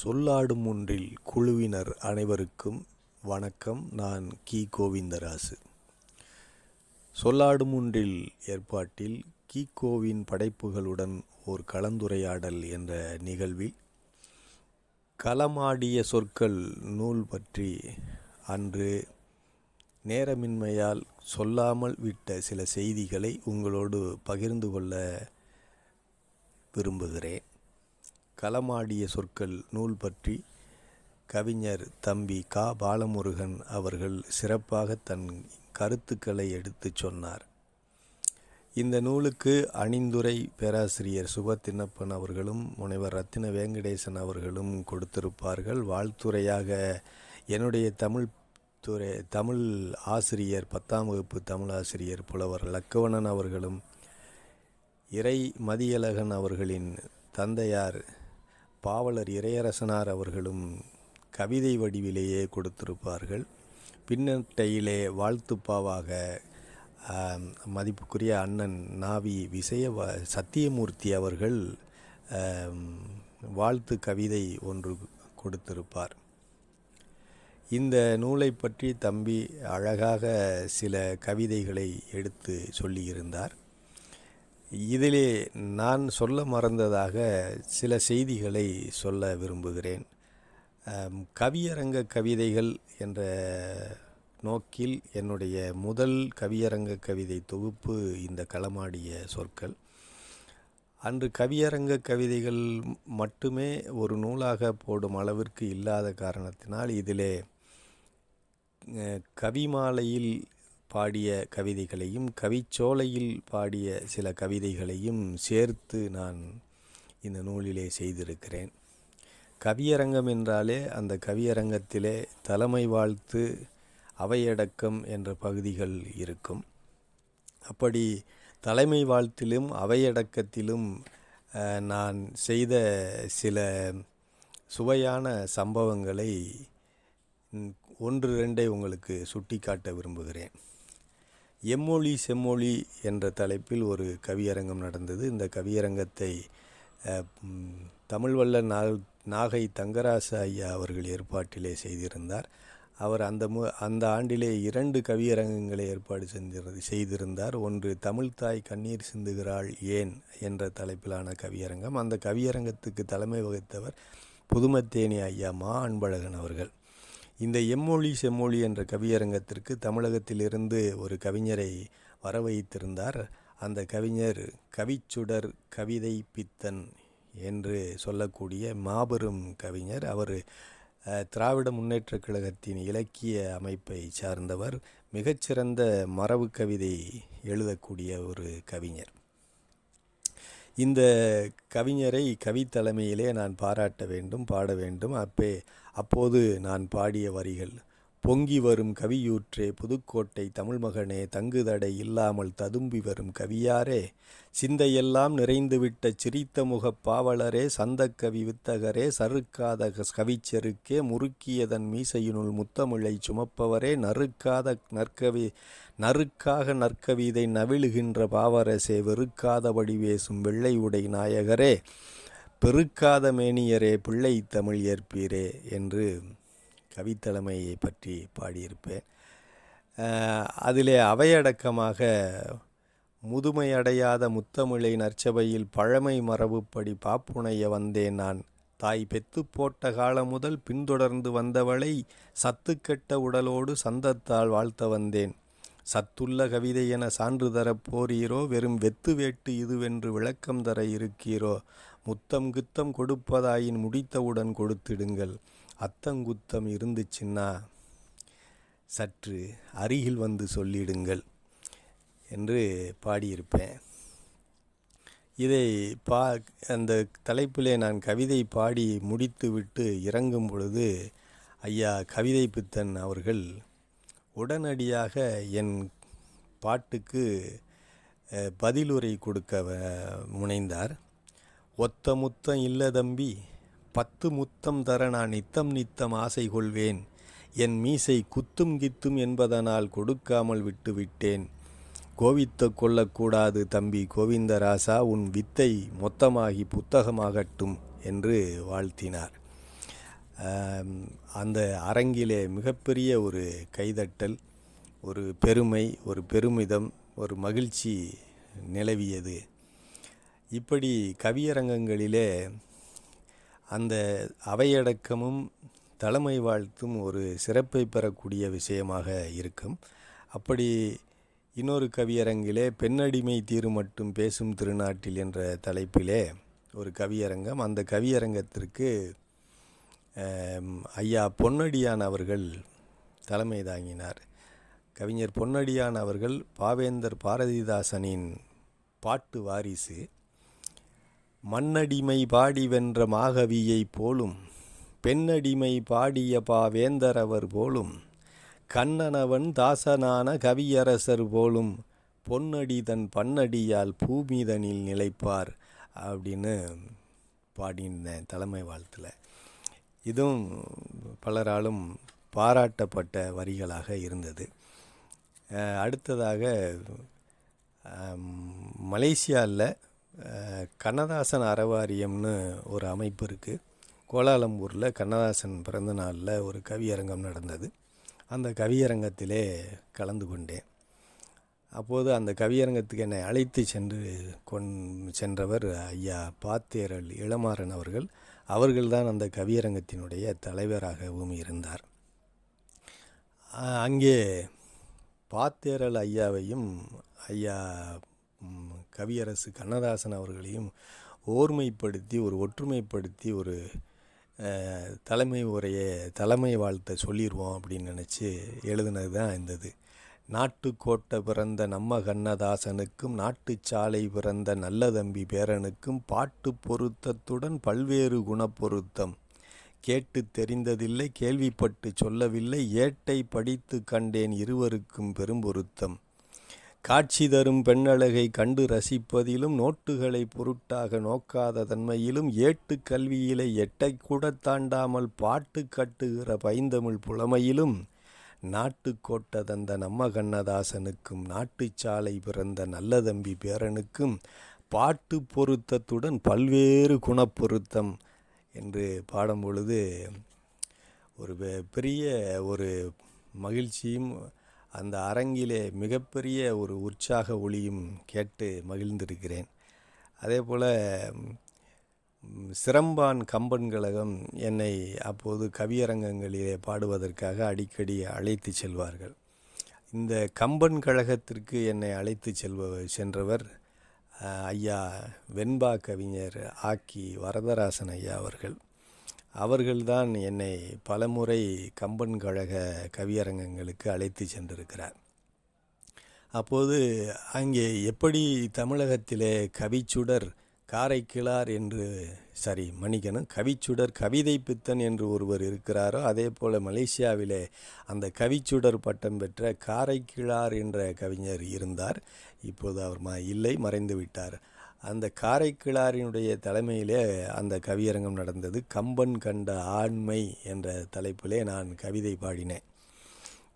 சொல்லாடும் ஒன்றில் குழுவினர் அனைவருக்கும் வணக்கம். நான் கி. கோவிந்தராசு. சொல்லாடும் ஒன்றில் ஏற்பாட்டில் கீகோவின் படைப்புகளுடன் ஓர் கலந்துரையாடல் என்ற நிகழ்வில் களமாடிய சொற்கள் நூல் பற்றி அன்று நேரமின்மையால் சொல்லாமல் விட்ட சில செய்திகளை உங்களோடு பகிர்ந்து கொள்ள விரும்புகிறேன். களமாடிய சொற்கள் நூல் பற்றி கவிஞர் தம்பி கா. பாலமுருகன் அவர்கள் சிறப்பாக தன் கருத்துக்களை எடுத்துச் சொன்னார். இந்த நூலுக்கு அணிந்துரை பேராசிரியர் சுபத்தின்னப்பன் அவர்களும் முனைவர் ரத்தின வேங்கடேசன் அவர்களும் கொடுத்திருப்பார்கள். வாழ்த்துறையாக என்னுடைய தமிழ் துறை தமிழ் ஆசிரியர் பத்தாம் வகுப்பு தமிழ் ஆசிரியர் புலவர் லக்கவணன் அவர்களும் இறை மதியழகன் அவர்களின் தந்தையார் பாவலர் இறையரசனார் அவர்களும் கவிதை வடிவிலேயே கொடுத்திருப்பார்கள். பின்னட்டையிலே வாழ்த்துப்பாவாக மதிப்புக்குரிய அண்ணன் நாவி விசய சத்தியமூர்த்தி அவர்கள் வாழ்த்து கவிதை ஒன்று கொடுத்திருப்பார். இந்த நூலை பற்றி தம்பி அழகாக சில கவிதைகளை எடுத்து சொல்லியிருந்தார். இதிலே நான் சொல்ல மறந்ததாக சில செய்திகளை சொல்ல விரும்புகிறேன். கவியரங்க கவிதைகள் என்ற நோக்கில் என்னுடைய முதல் கவியரங்க கவிதை தொகுப்பு இந்த களமாடிய சொற்கள். அன்று கவியரங்க கவிதைகள் மட்டுமே ஒரு நூலாக போடும் அளவிற்கு இல்லாத காரணத்தினால் இதிலே கவிமாலையில் பாடிய கவிதைகளையும் கவிச்சோலையில் பாடிய சில கவிதைகளையும் சேர்த்து நான் இந்த நூலிலே செய்திருக்கிறேன். கவியரங்கம் என்றாலே அந்த கவியரங்கத்திலே தலைமை வாழ்த்து அவையடக்கம் என்ற பகுதிகள் இருக்கும். அப்படி தலைமை வாழ்த்திலும் அவையடக்கத்திலும் நான் செய்த சில சுவையான சம்பவங்களை ஒன்று ரெண்டை உங்களுக்கு சுட்டிக்காட்ட விரும்புகிறேன். எம்மொழி செம்மொழி என்ற தலைப்பில் ஒரு கவியரங்கம் நடந்தது. இந்த கவியரங்கத்தை தமிழ்வல்ல நாகை தங்கராச ஐயா அவர்கள் ஏற்பாட்டிலே செய்திருந்தார். அவர் அந்த மு அந்த ஆண்டிலே இரண்டு கவியரங்கங்களை ஏற்பாடு செஞ்சிரு செய்திருந்தார். ஒன்று தமிழ்தாய் கண்ணீர் சிந்துகிறாள் ஏன்? என்ற தலைப்பிலான கவியரங்கம். அந்த கவியரங்கத்துக்கு தலைமை வகித்தவர் புதுமத்தேனி ஐயா மா அன்பழகன் அவர்கள். இந்த எம்மொழி செம்மொழி என்ற கவியரங்கத்திற்கு தமிழகத்திலிருந்து ஒரு கவிஞரை வர வைத்திருந்தார் அந்த கவிஞர் கவிச்சுடர் கவிதை பித்தன் என்று சொல்லக்கூடிய மாபெரும் கவிஞர். அவர் திராவிட முன்னேற்றக் கழகத்தின் இலக்கிய அமைப்பை சார்ந்தவர் மிகச்சிறந்த மரபு கவிதை எழுதக்கூடிய ஒரு கவிஞர். இந்த கவிஞரை கவித்தலைமையிலே நான் பாராட்ட வேண்டும் பாட வேண்டும். அப்பே அப்போது நான் பாடிய வரிகள் பொங்கி வரும் கவியூற்றே புதுக்கோட்டை தமிழ்மகனே தங்குதடை இல்லாமல் ததும்பி வரும் கவியாரே சிந்தையெல்லாம் நிறைந்துவிட்ட சிரித்த முகப் பாவலரே சந்தக்கவி வித்தகரே சறுக்காத கவிச்செருக்கே முறுக்கியதன் மீசையினுள் முத்தமிழை சுமப்பவரே நறுக்காத நற்கவி நறுக்காக நற்கவிதை நவிழுகின்ற பாவரசே வெறுக்காதபடி வடிவேசும் வெள்ளை உடை நாயகரே பெருக்காத மேனியரே பிள்ளை தமிழ் ஏற்பீரே என்று கவித்தலைமையை பற்றி பாடியிருப்பேன். அதிலே அவையடக்கமாக முதுமையடையாத முத்தமிழை நற்சபையில் பழமை மரபுப்படி பாப்புனைய வந்தேன் நான். தாய் பெத்துப் போட்ட காலம் முதல் பின்தொடர்ந்து வந்தவளை சத்துக்கெட்ட உடலோடு சந்தத்தால் வாழ்த்த வந்தேன். சத்துள்ள கவிதை என சான்று தரப் போறீரோ வெறும் வெத்து வேட்டு இதுவென்று விளக்கம் தர இருக்கீரோ முத்தம் குத்தம் கொடுப்பதாயின் முடித்தவுடன் கொடுத்திடுங்கள். அத்தங்குத்தம் இருந்துச்சுன்னா சற்று அருகில் வந்து சொல்லிடுங்கள் என்று பாடியிருப்பேன். இதை பா அந்த தலைப்பிலே நான் கவிதை பாடி முடித்துவிட்டு இறங்கும் பொழுது ஐயா கவிதை பித்தன் அவர்கள் உடனடியாக என் பாட்டுக்கு பதிலுரை கொடுக்க வ- முனைந்தார். ஒத்த முத்தம் இல்ல தம்பி பத்து முத்தம் தர நான் நித்தம் நித்தம் ஆசை கொள்வேன். என் மீசை குத்தும் கித்தும் என்பதனால் கொடுக்காமல் விட்டுவிட்டேன் கோவித்த கொள்ளக்கூடாது தம்பி கோவிந்தராசா உன் வித்தை மொத்தமாகி புத்தகமாகட்டும் என்று வாழ்த்தினார். அந்த அரங்கிலே மிகப்பெரிய ஒரு கைதட்டல் ஒரு பெருமை ஒரு பெருமிதம் ஒரு மகிழ்ச்சி நிலவியது. இப்படி கவியரங்கங்களிலே அந்த அவையடக்கமும் தலைமை வாழ்த்தும் ஒரு சிறப்பை பெறக்கூடிய விஷயமாக இருக்கும். அப்படி இன்னொரு கவியரங்கிலே பெண்ணடிமை தீரு மட்டும் பேசும் திருநாட்டில் என்ற தலைப்பிலே ஒரு கவியரங்கம். அந்த கவியரங்கத்திற்கு ஐயா பொன்னடியான் அவர்கள் தலைமை தாங்கினார். கவிஞர் பொன்னடியான் அவர்கள் பாவேந்தர் பாரதிதாசனின் பாட்டு வாரிசு. மண்ணடிமை பாடி வென்ற மாகவியைப் போலும் பெண்ணடிமை பாடிய பாவேந்தர் அவர் போலும் கண்ணனவன் தாசனான கவியரசர் போலும் பொன்னடி தன் பன்னடியால் பூமிதனில் நிலைப்பார் அப்படின்னு பாடியிருந்தேன் தலைமை வாழ்த்தில். இதுவும் பலராலும் பாராட்டப்பட்ட வரிகளாக இருந்தது. அடுத்ததாக மலேசியாவில் கண்ணதாசன் அறவாரியம்னு ஒரு அமைப்பு இருக்குது கோலாலம்பூரில் கண்ணதாசன் பிறந்த நாளில் ஒரு கவியரங்கம் நடந்தது. அந்த கவியரங்கத்திலே கலந்து கொண்டேன். அப்போது அந்த கவியரங்கத்துக்கு என்னை அழைத்து சென்று கொண் சென்றவர் ஐயா பாத்தேரல் இளமாறன் அவர்கள். அவர்கள்தான் அந்த கவியரங்கத்தினுடைய தலைவராகவும் இருந்தார். அங்கே பாத்தேரல் ஐயாவையும் ஐயா கவியரசு கண்ணதாசன் அவர்களையும் ஓர்மைப்படுத்தி ஒரு ஒற்றுமைப்படுத்தி ஒரு தலைமை உரையை தலைமை வாழ்த்தை சொல்லிடுவோம் அப்படின்னு நினச்சி எழுதுனது தான் இருந்தது நாட்டுக்கோட்டை பிறந்த நம்ம கண்ணதாசனுக்கும் நாட்டுச்சாலை பிறந்த நல்ல தம்பி பேரனுக்கும் பாட்டு பொருத்தத்துடன் பல்வேறு குணப்பொருத்தம். கேட்டு தெரிந்ததில்லை கேள்விப்பட்டு சொல்லவில்லை ஏட்டை படித்து கண்டேன் இருவருக்கும் பெரும் பொருத்தம் காட்சி தரும் பெண்ணழகை கண்டு ரசிப்பதிலும் நோட்டுகளை பொருட்டாக நோக்காத தன்மையிலும் ஏட்டு கல்வியிலே எட்டை கூட தாண்டாமல் பாட்டு கட்டுகிற பைந்தமிழ் புலமையிலும் நாட்டுக்கோட்ட தந்த நம்ம கண்ணதாசனுக்கும் நாட்டுச்சாலை பிறந்த நல்லதம்பி பேரனுக்கும் பாட்டு பொருத்தத்துடன் பல்வேறு குணப்பொருத்தம் என்று பாடும் பொழுது ஒரு பெ- பெரிய ஒரு மகிழ்ச்சியும் அந்த அரங்கிலே மிகப்பெரிய ஒரு உற்சாக ஒளியும் கேட்டு மகிழ்ந்திருக்கிறேன். அதே போல் சிரம்பான் கம்பன் கழகம் என்னை அப்போது கவியரங்கங்களிலே பாடுவதற்காக அடிக்கடி அழைத்து செல்வார்கள். இந்த கம்பன் கழகத்திற்கு என்னை அழைத்து செல்வ சென்றவர் ஐயா வெண்பா கவிஞர் ஆக்கி வரதராசன் ஐயா அவர்கள். அவர்கள்தான் என்னை பலமுறை கம்பன் கழக கவியரங்கங்களுக்கு அழைத்து சென்றிருக்கிறார். அப்போது அங்கே எப்படி தமிழகத்திலே கவிச்சுடர் காரைக்கிழார் என்று சரி மன்னிக்கணும் கவிச்சுடர் கவிதை பித்தன் என்று ஒருவர் இருக்கிறாரோ அதே போல் மலேசியாவிலே அந்த கவிச்சுடர் பட்டம் பெற்ற காரைக்கிழார் என்ற கவிஞர் இருந்தார். இப்போது அவர் ம இல்லை மறைந்து விட்டார் அந்த காரைக்கிழாரினுடைய தலைமையிலே அந்த கவியரங்கம் நடந்தது. கம்பன் கண்ட ஆண்மை என்ற தலைப்பிலே நான் கவிதை பாடினேன்.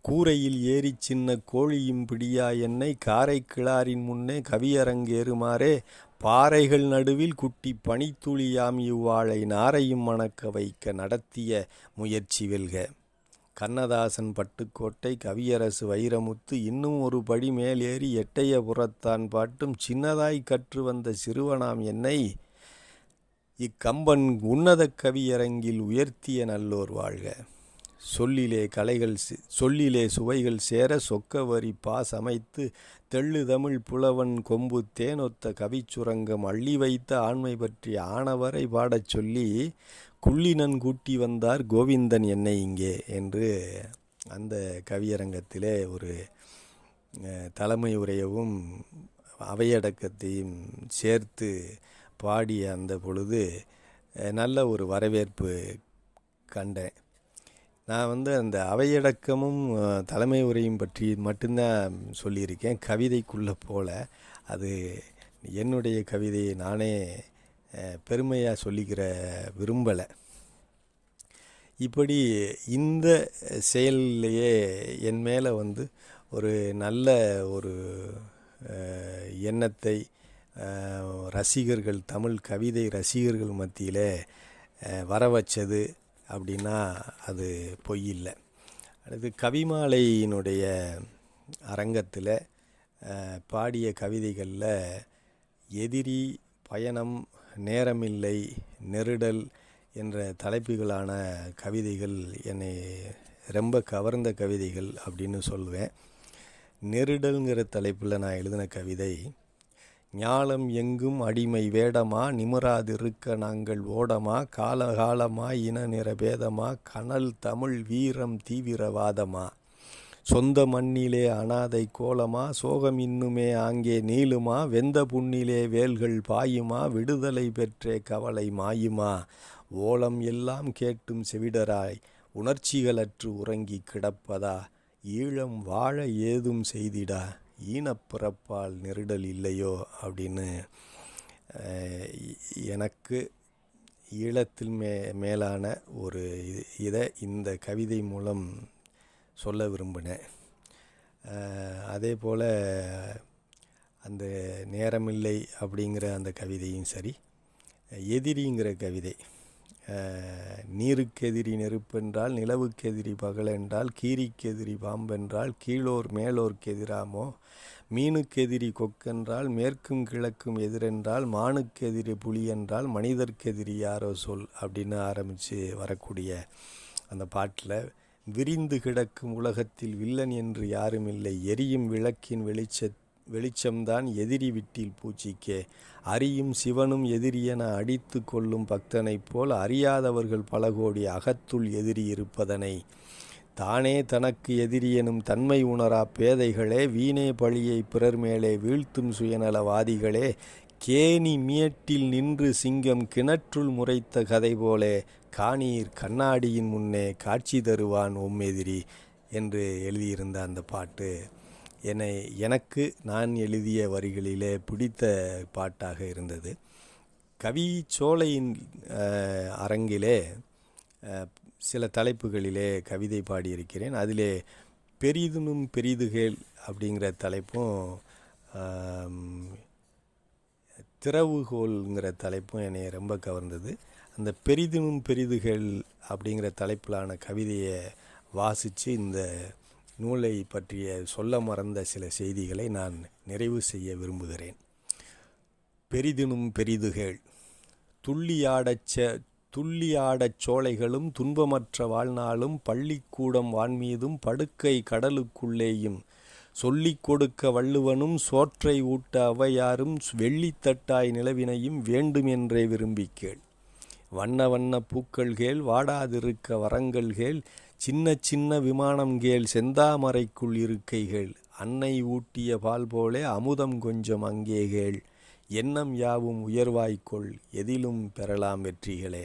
கூரையில் ஏறி சின்ன கோழியும் பிடியா என்னை காரைக்கிளாரின் முன்னே கவியரங்கேறுமாறே பாறைகள் நடுவில் குட்டி பனித்துளியாம் இவ்வாழை நாரையும் மணக்க வைக்க நடத்திய முயற்சி வெல்க. கண்ணதாசன் பட்டுக்கோட்டை கவியரசு வைரமுத்து இன்னும் ஒரு படி மேலேறி எட்டைய புறத்தான் பாட்டும் சின்னதாய் கற்று வந்த சிறுவனாம் என்னை இக்கம்பன் உன்னத கவியரங்கில் உயர்த்திய நல்லோர் வாழ்க. சொல்லிலே கலைகள் சொல்லிலே சுவைகள் சேர சொக்கவரி பாசமைத்து அமைத்து தெள்ளு தமிழ் புலவன் கொம்பு தேனொத்த கவிச்சுரங்கம் அள்ளி வைத்த ஆண்மை பற்றி ஆனவரை பாடச் சொல்லி குள்ளினன் கூட்டி வந்தார் கோவிந்தன் என்னை இங்கே என்று அந்த கவியரங்கத்திலே ஒரு தலைமை உரையவும் அவையடக்கத்தையும் சேர்த்து பாடிய அந்த பொழுது நல்ல ஒரு வரவேற்பு கண்டேன். நான் வந்து அந்த அவையடக்கமும் தலைமை உரையும் பற்றி மட்டும்தான் சொல்லியிருக்கேன். கவிதைக்குள்ளே போல அது என்னுடைய கவிதையை நானே பெருமையாக சொல்லிக்கிற விரும்பலை. இப்படி இந்த செயல்லையே என் மேலே வந்து ஒரு நல்ல ஒரு எண்ணத்தை ரசிகர்கள் தமிழ் கவிதை ரசிகர்கள் மத்தியில் வர வச்சது அப்படின்னா அது பொய் இல்லை அடுத்து கவிமாலையினுடைய அரங்கத்தில் பாடிய கவிதைகளில் எதிரி பயணம் நேரமில்லை நெருடல் என்ற தலைப்புகளான கவிதைகள் என்னை ரொம்ப கவர்ந்த கவிதைகள் அப்படின்னு சொல்லுவேன். நெருடல்ங்கிற தலைப்பில் நான் எழுதின கவிதை ஞாலம் எங்கும் அடிமை வேடமா நிமிராதிருக்க நாங்கள் ஓடமா காலகாலமா இன நிற பேதமா கனல் தமிழ் வீரம் தீவிரவாதமா சொந்த மண்ணிலே அனாதை கோலமா சோகம் இன்னுமே ஆங்கே நீளுமா வெந்த புண்ணிலே வேல்கள் பாயுமா விடுதலை பெற்றே கவலை மாயுமா? ஓலம் எல்லாம் கேட்டும் செவிடராய் உணர்ச்சிகளற்று உறங்கி கிடப்பதா? ஈழம் வாழ ஏதும் செய்திடா? ஈனப்பிறப்பால் நெருடல் இல்லையோ? அப்படின்னு எனக்கு ஈழத்தில் மே மேலான ஒரு இதை இந்த கவிதை மூலம் சொல்ல விரும்பினேன். அதே போல் அந்த நேரமில்லை அப்படிங்கிற அந்த கவிதையும் சரி எதிரிங்கிற கவிதை. நீருக்கெதிரி நெருப்பென்றால் நிலவுக்கெதிரி பகலென்றால் கீரிக்கெதிரி பாம்பென்றால் கீழோர் மேலோர்க்கெதிராமோ மீனுக்கெதிரி கொக்கென்றால் மேற்கும் கிழக்கும் எதிரென்றால் மானுக்கெதிரி புலி என்றால் மனிதர்க்கெதிரி யாரோ சொல் அப்படின்னு ஆரம்பித்து வரக்கூடிய அந்த பாட்டில் விரிந்து கிடக்கும் உலகத்தில் வில்லன் என்று யாரும் இல்லை எரியும் விளக்கின் வெளிச்ச வெளிச்சம்தான் எதிரி விட்டில் பூச்சிக்கே. அறியும் சிவனும் எதிரியென அடித்து கொள்ளும் பக்தனைப் போல் அறியாதவர்கள் பல கோடி அகத்துள் எதிரி இருப்பதனை. தானே தனக்கு எதிரியெனும் தன்மை உணரா பேதைகளே வீணே பழியை பிறர் மேலே வீழ்த்தும் சுயநலவாதிகளே கேணி மியட்டில் நின்று சிங்கம் கிணற்றுள் முறைத்த கதை போலே காணீர் கண்ணாடியின் முன்னே காட்சி தருவான் ஒம்மெதிரி என்று எழுதியிருந்த அந்த பாட்டு. என்னை எனக்கு நான் எழுதிய வரிகளிலே பிடித்த பாட்டாக இருந்தது. கவி சோலையின் அரங்கிலே சில தலைப்புகளிலே கவிதை பாடியிருக்கிறேன். அதிலே பெரிதுனும் பெரிதுகேள் அப்படிங்கிற தலைப்பும் திறவுகோல்ங்கிற தலைப்பும் என்னை ரொம்ப கவர்ந்தது. அந்த பெரிதும் பெரிதுகள் அப்படிங்கிற தலைப்பிலான கவிதையை வாசித்து இந்த நூலை பற்றிய சொல்ல மறந்த சில செய்திகளை நான் நிறைவு செய்ய விரும்புகிறேன். பெரிதினும் பெரிதுகள். துள்ளியாடச்ச துள்ளியாடச் சோலைகளும் துன்பமற்ற வாழ்நாளும் பள்ளிக்கூடம் வான்மீதும் படுக்கை கடலுக்குள்ளேயும் சொல்லிக் கொடுக்க வள்ளுவனும் சோற்றை ஊட்ட அவையாரும் வெள்ளித்தட்டாய் நிலவினையும் வேண்டும் என்றே விரும்பி கேள். வண்ண வண்ண பூக்கள் கேள் வாடாதிருக்க வரங்கள் கேள் சின்ன சின்ன விமானம் கேள் செந்தாமரைக்குள் இருக்கைகள் அன்னை ஊட்டிய பால் போலே அமுதம் கொஞ்சம் அங்கே கேள். எண்ணம் யாவும் உயர்வாய்க்கொள் எதிலும் பெறலாம் வெற்றிகளே.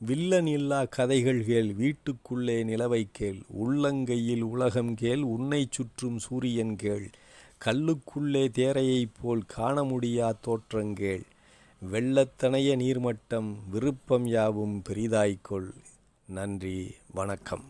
வில்லன் இல்லா கதைகள் கேள் வீட்டுக்குள்ளே நிலவை கேள் உள்ளங்கையில் உலகம் கேள் உன்னை சுற்றும் சூரியன் கேள் கல்லுக்குள்ளே தேரையைப் போல் காண முடியா தோற்றங்கேள் வெள்ளத்தனைய நீர்மட்டம் விருப்பம் யாவும் பெரிதாய்க்கொள் நன்றி வணக்கம்.